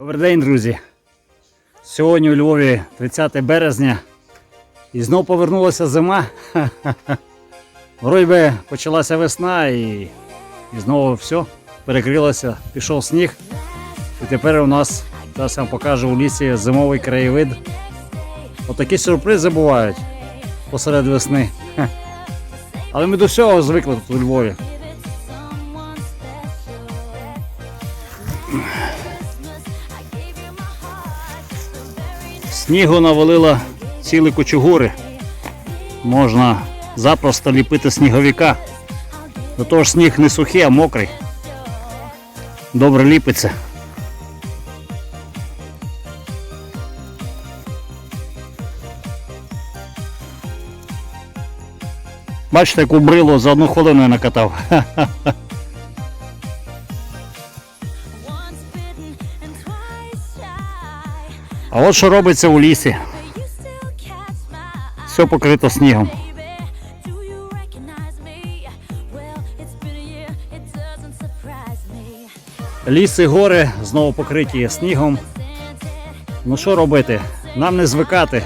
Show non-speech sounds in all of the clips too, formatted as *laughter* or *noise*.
Добрий день, друзі. Сьогодні у Львові 30 березня. І знов повернулася зима. *laughs* Вроді би почалася весна і, і знову все перекрилося, пішов сніг. І тепер у нас, зараз я вам покажу у лісі зимовий краєвид. Отакі сюрпризи бувають посеред весни. *laughs* Але ми до всього звикли тут у Львові. Снігу навалило цілі кучугури. Можна запросто ліпити сніговика. До того ж сніг не сухий, а мокрий. Добре ліпиться. Бачите, яку брилу за одну хвилину я накатав. А от що робиться у лісі. Все покрито снігом. Ліси, гори знову покриті снігом. Ну що робити? Нам не звикати.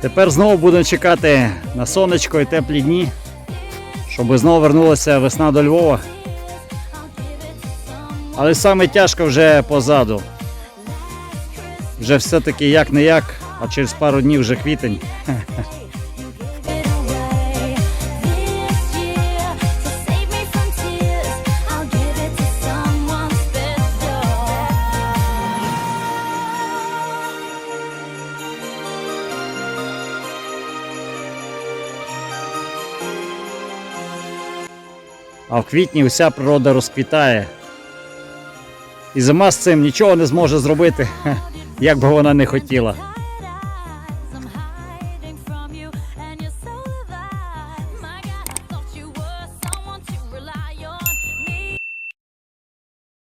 Тепер знову будемо чекати на сонечко і теплі дні, щоб знову вернулася весна до Львова. Але саме тяжко вже позаду. Вже все-таки як не як, а через пару днів вже квітень. *laughs* А в квітні вся природа розквітає. І зима з цим нічого не зможе зробити, *laughs* як би вона не хотіла.